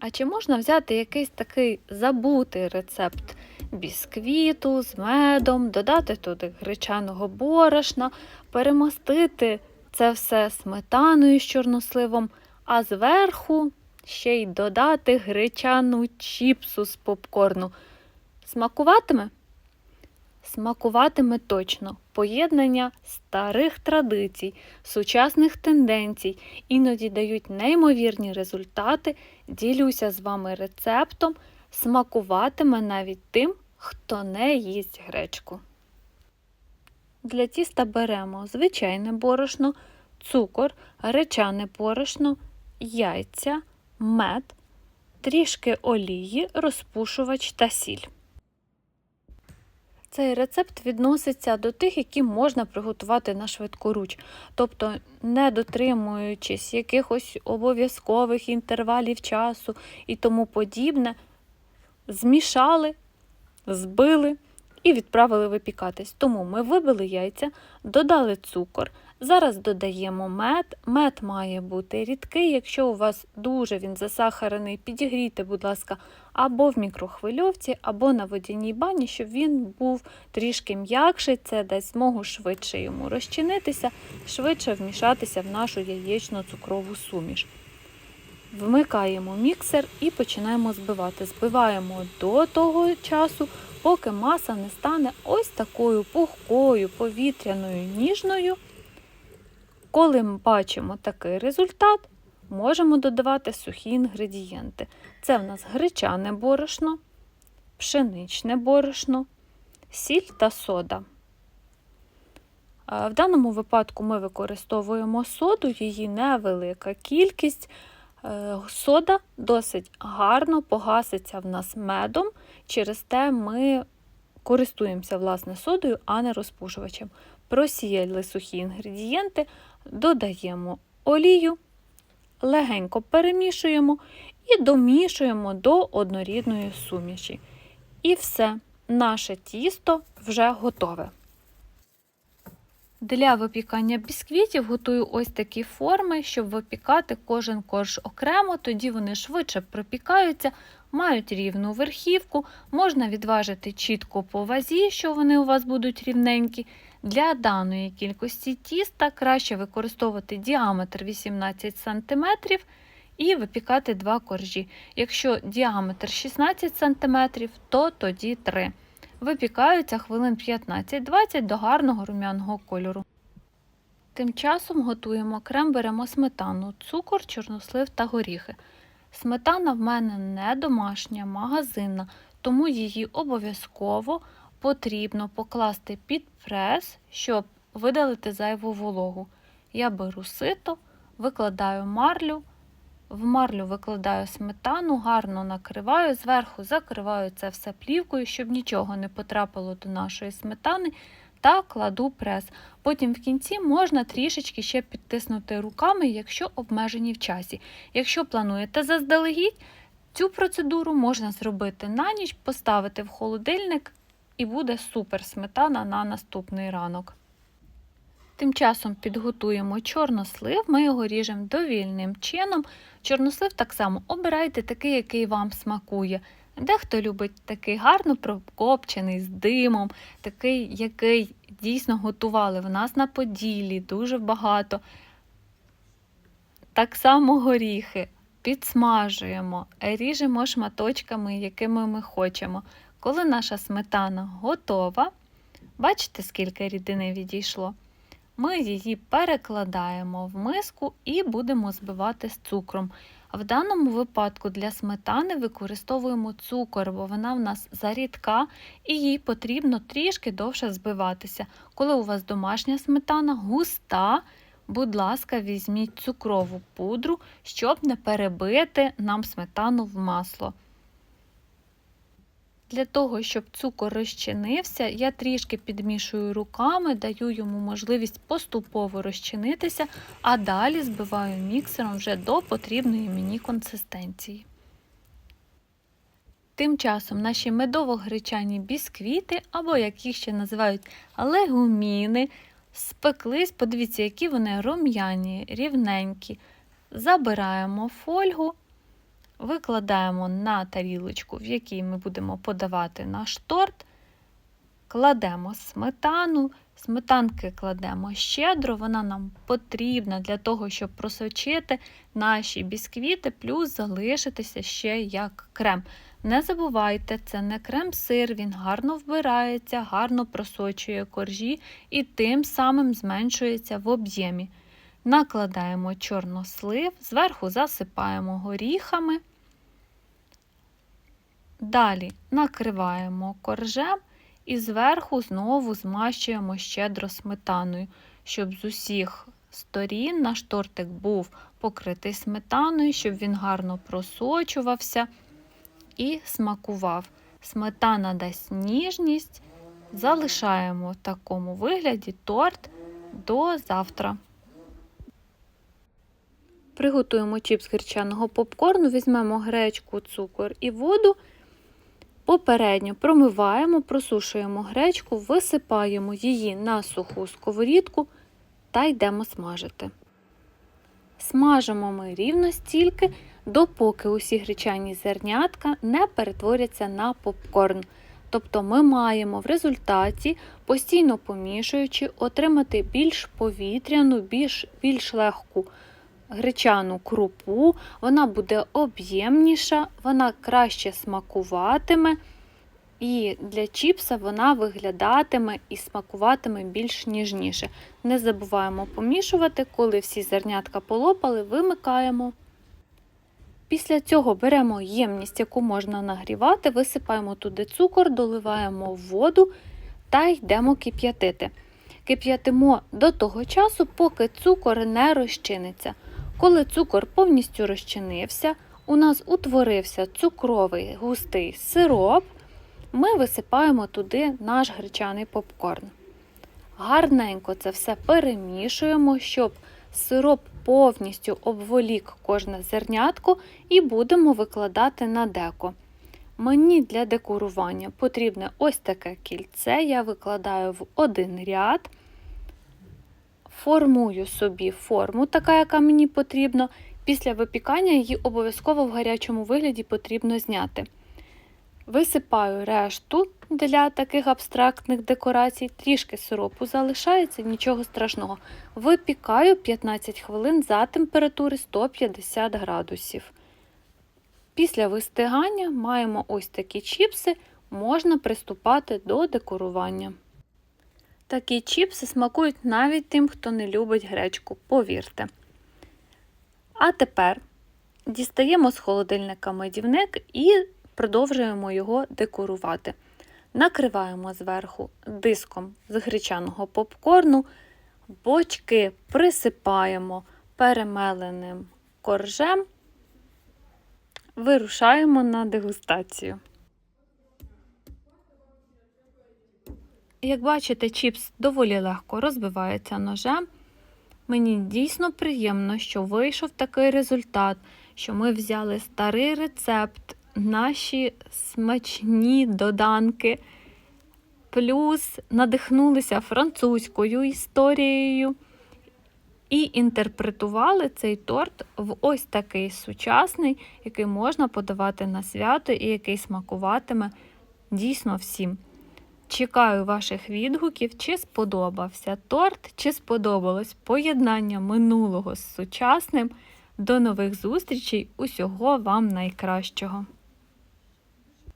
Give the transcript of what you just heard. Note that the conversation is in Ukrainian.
А чи можна взяти якийсь такий забутий рецепт бісквіту з медом, додати туди гречаного борошна, перемастити це все сметаною з чорносливом, а зверху ще й додати гречану чіпсу з попкорну. Смакуватиме? Смакуватиме точно поєднання старих традицій, сучасних тенденцій, іноді дають неймовірні результати. Ділюся з вами рецептом, смакуватиме навіть тим, хто не їсть гречку. Для тіста беремо звичайне борошно, цукор, гречане борошно, яйця, мед, трішки олії, розпушувач та сіль. Цей рецепт відноситься до тих, які можна приготувати на швидкоруч, тобто не дотримуючись якихось обов'язкових інтервалів часу і тому подібне, змішали, збили і відправили випікатись. Тому ми вибили яйця, додали цукор. Зараз додаємо мед. Мед має бути рідкий. Якщо у вас дуже він засахарений, підігрійте, будь ласка, або в мікрохвильовці, або на водяній бані, щоб він був трішки м'якший. Це дасть змогу швидше йому розчинитися, швидше вмішатися в нашу яєчно-цукрову суміш. Вмикаємо міксер і починаємо збивати. Збиваємо до того часу, поки маса не стане ось такою пухкою, повітряною, ніжною. Коли ми бачимо такий результат, можемо додавати сухі інгредієнти. Це в нас гречане борошно, пшеничне борошно, сіль та сода. В даному випадку ми використовуємо соду, її невелика кількість. Е, сода досить гарно погаситься в нас медом, через те ми користуємося власне содою, а не розпушувачем. Просіяли сухі інгредієнти, додаємо олію, легенько перемішуємо і домішуємо до однорідної суміші. І все, наше тісто вже готове. Для випікання бісквітів готую ось такі форми, щоб випікати кожен корж окремо, тоді вони швидше пропікаються, мають рівну верхівку, можна відважити чітко по вазі, що вони у вас будуть рівненькі. Для даної кількості тіста краще використовувати діаметр 18 см і випікати два коржі. Якщо діаметр 16 см, то тоді 3 Випікаються хвилин 15-20 до гарного рум'яного кольору. Тим часом готуємо крем, беремо сметану, цукор, чорнослив та горіхи. Сметана в мене не домашня, магазинна, тому її обов'язково потрібно покласти під прес, щоб видалити зайву вологу. Я беру сито, викладаю марлю, в марлю викладаю сметану, гарно накриваю, зверху закриваю це все плівкою, щоб нічого не потрапило до нашої сметани, та кладу прес. Потім в кінці можна трішечки ще підтиснути руками, якщо обмежені в часі. Якщо плануєте заздалегідь, цю процедуру можна зробити на ніч, поставити в холодильник і буде супер сметана на наступний ранок. Тим часом підготуємо чорнослив, ми його ріжемо довільним чином. Чорнослив так само обирайте такий, який вам смакує. Дехто любить такий гарно прокопчений з димом, такий, який дійсно готували в нас на поділі, дуже багато. Так само горіхи підсмажуємо, ріжемо шматочками, якими ми хочемо. Коли наша сметана готова, бачите, скільки рідини відійшло? Ми її перекладаємо в миску і будемо збивати з цукром. В даному випадку для сметани використовуємо цукор, бо вона в нас зарідка і їй потрібно трішки довше збиватися. Коли у вас домашня сметана густа, будь ласка, візьміть цукрову пудру, щоб не перебити нам сметану в масло. Для того, щоб цукор розчинився, я трішки підмішую руками, даю йому можливість поступово розчинитися, а далі збиваю міксером вже до потрібної мені консистенції. Тим часом наші медово-гречані бісквіти, або як їх ще називають легуміни, спеклись, подивіться, які вони рум'яні, рівненькі. Забираємо фольгу, викладаємо на тарілочку, в якій ми будемо подавати наш торт, кладемо сметану, сметанки кладемо щедро, вона нам потрібна для того, щоб просочити наші бісквіти, плюс залишитися ще як крем. Не забувайте, це не крем-сир, він гарно вбирається, гарно просочує коржі і тим самим зменшується в об'ємі. Накладаємо чорнослив, зверху засипаємо горіхами. Далі накриваємо коржем і зверху знову змащуємо щедро сметаною, щоб з усіх сторін наш тортик був покритий сметаною, щоб він гарно просочувався і смакував. Сметана дасть ніжність. Залишаємо в такому вигляді торт до завтра. Приготуємо чіпс гречаного попкорну, візьмемо гречку, цукор і воду. Попередньо промиваємо, просушуємо гречку, висипаємо її на суху сковорідку та йдемо смажити. Смажимо ми рівно стільки, допоки усі гречані зернятка не перетворяться на попкорн. Тобто ми маємо в результаті, постійно помішуючи, отримати більш повітряну, більш, більш легку гречану крупу, вона буде об'ємніша, вона краще смакуватиме, і для чіпса вона виглядатиме і смакуватиме більш ніжніше. Не забуваємо помішувати, коли всі зернятка полопали, вимикаємо. Після цього беремо ємність, яку можна нагрівати, висипаємо туди цукор, доливаємо воду та йдемо кип'ятити. Кип'ятимо до того часу, поки цукор не розчиниться. Коли цукор повністю розчинився, у нас утворився цукровий густий сироп, ми висипаємо туди наш гречаний попкорн. Гарненько це все перемішуємо, щоб сироп повністю обволік кожне зернятко і будемо викладати на деко. Мені для декорування потрібне ось таке кільце, я викладаю в один ряд формую собі форму, така, яка мені потрібна. Після випікання її обов'язково в гарячому вигляді потрібно зняти. Висипаю решту для таких абстрактних декорацій, трішки сиропу залишається, нічого страшного. Випікаю 15 хвилин за температури 150 градусів. Після вистигання маємо ось такі чіпси, можна приступати до декорування. Такі чіпси смакують навіть тим, хто не любить гречку, повірте. А тепер дістаємо з холодильника медівник і продовжуємо його декорувати. Накриваємо зверху диском з гречаного попкорну, бочки присипаємо перемеленим коржем, вирушаємо на дегустацію. Як бачите, чіпс доволі легко розбивається ножем. Мені дійсно приємно, що вийшов такий результат, що ми взяли старий рецепт, наші смачні доданки, плюс надихнулися французькою історією і інтерпретували цей торт в ось такий сучасний, який можна подавати на свято і який смакуватиме дійсно всім. Чекаю ваших відгуків, чи сподобався торт, чи сподобалось поєднання минулого з сучасним. До нових зустрічей! Усього вам найкращого!